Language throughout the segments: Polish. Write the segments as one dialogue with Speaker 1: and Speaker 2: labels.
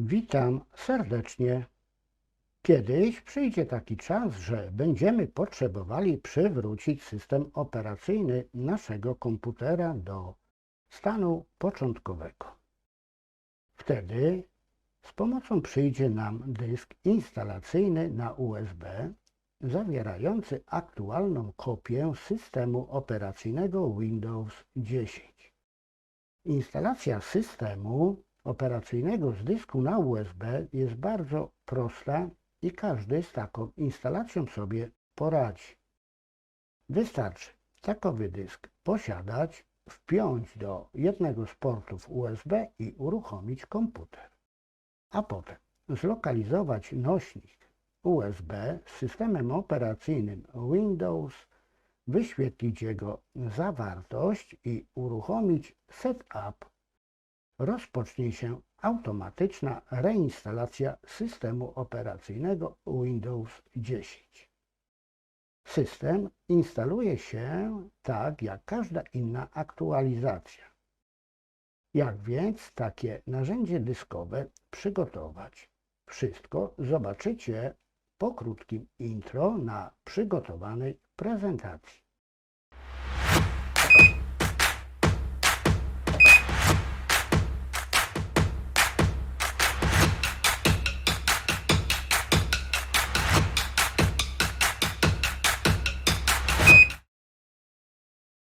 Speaker 1: Witam serdecznie. Kiedyś przyjdzie taki czas, że będziemy potrzebowali przywrócić system operacyjny naszego komputera do stanu początkowego. Wtedy z pomocą przyjdzie nam dysk instalacyjny na USB zawierający aktualną kopię systemu operacyjnego Windows 10. Instalacja systemu operacyjnego z dysku na USB jest bardzo prosta i każdy z taką instalacją sobie poradzi. Wystarczy takowy dysk posiadać, wpiąć do jednego z portów USB i uruchomić komputer. A potem zlokalizować nośnik USB z systemem operacyjnym Windows, wyświetlić jego zawartość i uruchomić Setup rozpocznie się automatyczna reinstalacja systemu operacyjnego Windows 10. System instaluje się tak jak każda inna aktualizacja. Jak więc takie narzędzie dyskowe przygotować? Wszystko zobaczycie po krótkim intro na przygotowanej prezentacji.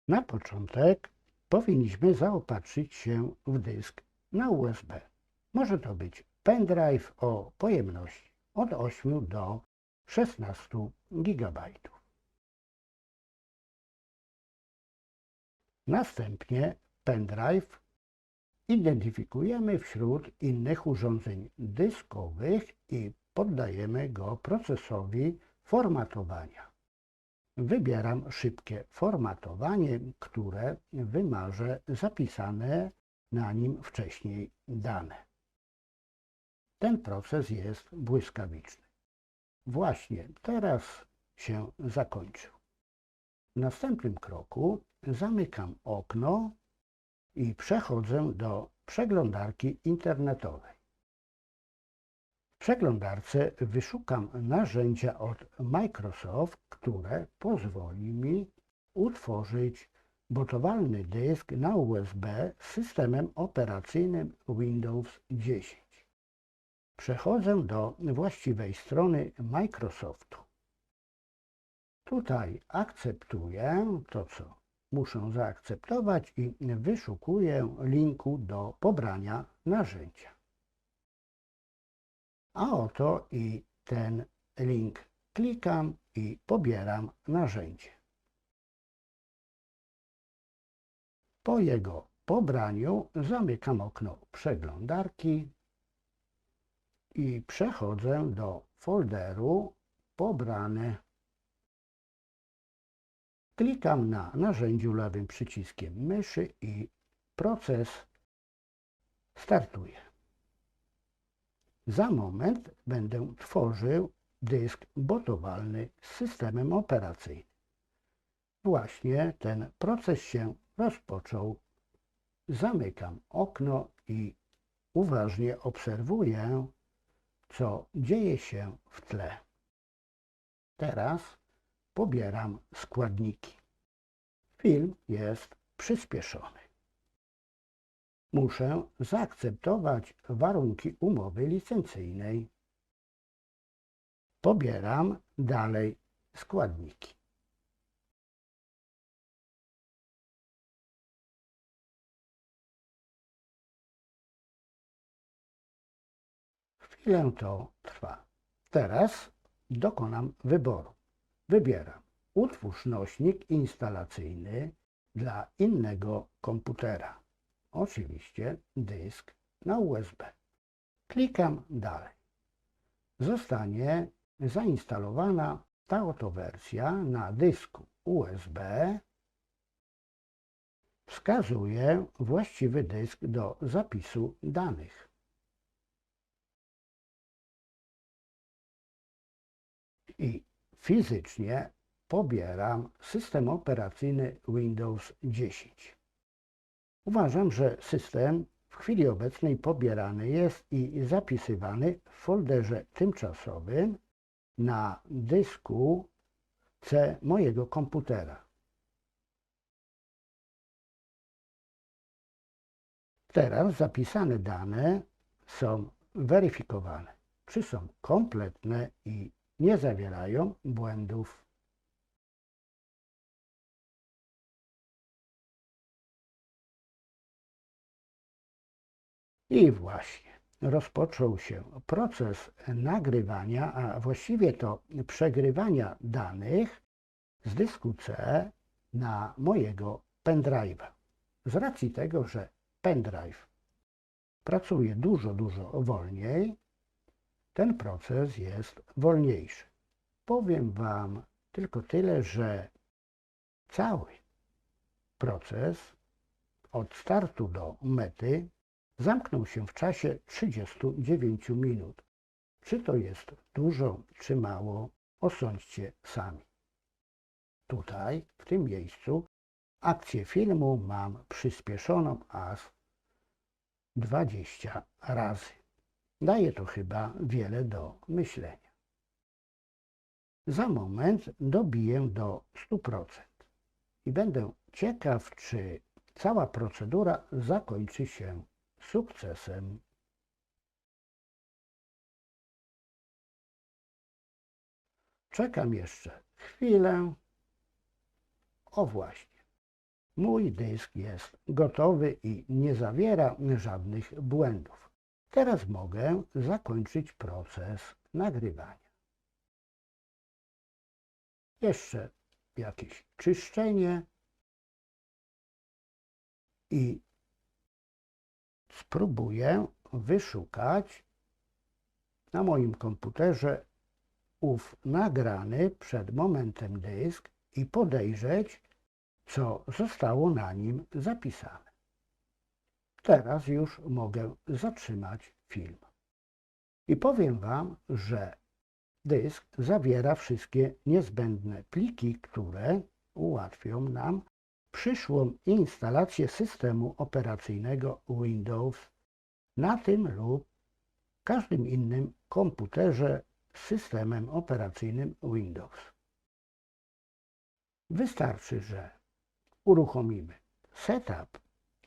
Speaker 1: Na początek powinniśmy zaopatrzyć się w dysk na USB. Może to być pendrive o pojemności od 8 do 16 GB. Następnie pendrive identyfikujemy wśród innych urządzeń dyskowych i poddajemy go procesowi formatowania. Wybieram szybkie formatowanie, które wymarzę zapisane na nim wcześniej dane. Ten proces jest błyskawiczny. Właśnie teraz się zakończył. W następnym kroku zamykam okno i przechodzę do przeglądarki internetowej. Przeglądarce wyszukam narzędzia od Microsoft, które pozwoli mi utworzyć botowalny dysk na USB z systemem operacyjnym Windows 10. Przechodzę do właściwej strony Microsoftu. Tutaj akceptuję to, co muszę zaakceptować i wyszukuję linku do pobrania narzędzia. A oto i ten link. Klikam i pobieram narzędzie. Po jego pobraniu zamykam okno przeglądarki i przechodzę do folderu pobrane. Klikam na narzędziu lewym przyciskiem myszy i proces startuje. Za moment będę tworzył dysk botowalny z systemem operacyjnym. Właśnie ten proces się rozpoczął. Zamykam okno i uważnie obserwuję, co dzieje się w tle. Teraz pobieram składniki. Film jest przyspieszony. Muszę zaakceptować warunki umowy licencyjnej. Pobieram dalej składniki. Chwilę to trwa. Teraz dokonam wyboru. Wybieram utwórz nośnik instalacyjny dla innego komputera. Oczywiście dysk na USB. Klikam dalej. Zostanie zainstalowana ta oto wersja na dysku USB. Wskazuję właściwy dysk do zapisu danych. i fizycznie pobieram system operacyjny Windows 10. Uważam, że system w chwili obecnej pobierany jest i zapisywany w folderze tymczasowym na dysku C mojego komputera. Teraz zapisane dane są weryfikowane, czy są kompletne i nie zawierają błędów. I właśnie rozpoczął się proces nagrywania, a właściwie to przegrywania danych z dysku C na mojego pendrive'a. Z racji tego, że pendrive pracuje dużo, dużo wolniej, ten proces jest wolniejszy. Powiem Wam tylko tyle, że cały proces od startu do mety zamknął się w czasie 39 minut. Czy to jest dużo, czy mało, osądźcie sami. Tutaj, w tym miejscu, akcję filmu mam przyspieszoną aż 20 razy. Daje to chyba wiele do myślenia. Za moment dobiję do 100% i będę ciekaw, czy cała procedura zakończy się sukcesem. Czekam jeszcze chwilę. O właśnie. Mój dysk jest gotowy i nie zawiera żadnych błędów. Teraz mogę zakończyć proces nagrywania. Jeszcze jakieś czyszczenie i spróbuję wyszukać na moim komputerze ów nagrany przed momentem dysk i podejrzeć, co zostało na nim zapisane. Teraz już mogę zatrzymać film. I powiem Wam, że dysk zawiera wszystkie niezbędne pliki, które ułatwią nam przyszłą instalację systemu operacyjnego Windows na tym lub każdym innym komputerze z systemem operacyjnym Windows. Wystarczy, że uruchomimy setup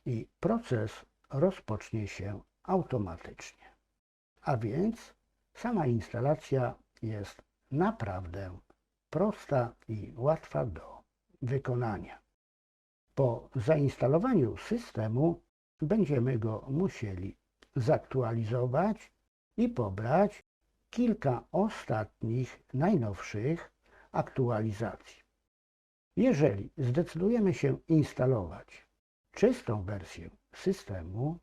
Speaker 1: i proces rozpocznie się automatycznie. A więc sama instalacja jest naprawdę prosta i łatwa do wykonania. Po zainstalowaniu systemu będziemy go musieli zaktualizować i pobrać kilka ostatnich, najnowszych aktualizacji. Jeżeli zdecydujemy się instalować czystą wersję systemu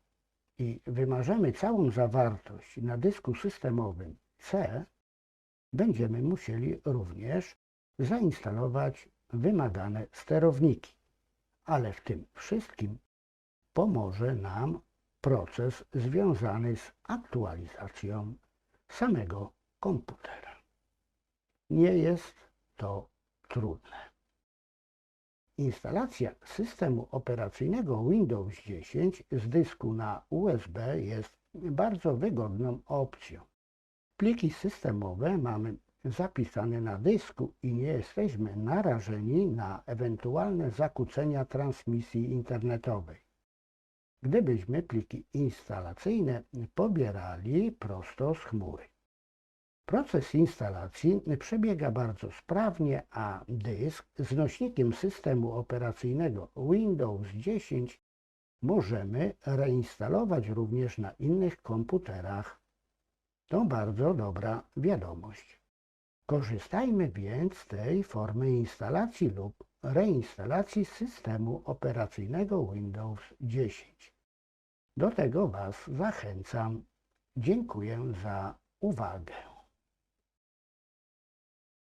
Speaker 1: i wymarzymy całą zawartość na dysku systemowym C, będziemy musieli również zainstalować wymagane sterowniki ale w tym wszystkim pomoże nam proces związany z aktualizacją samego komputera. Nie jest to trudne. Instalacja systemu operacyjnego Windows 10 z dysku na USB jest bardzo wygodną opcją. Pliki systemowe mamy zapisane na dysku i nie jesteśmy narażeni na ewentualne zakłócenia transmisji internetowej. Gdybyśmy pliki instalacyjne pobierali prosto z chmury. Proces instalacji przebiega bardzo sprawnie, a dysk z nośnikiem systemu operacyjnego Windows 10 możemy reinstalować również na innych komputerach. To bardzo dobra wiadomość. Korzystajmy więc z tej formy instalacji lub reinstalacji systemu operacyjnego Windows 10. Do tego Was zachęcam. Dziękuję za uwagę.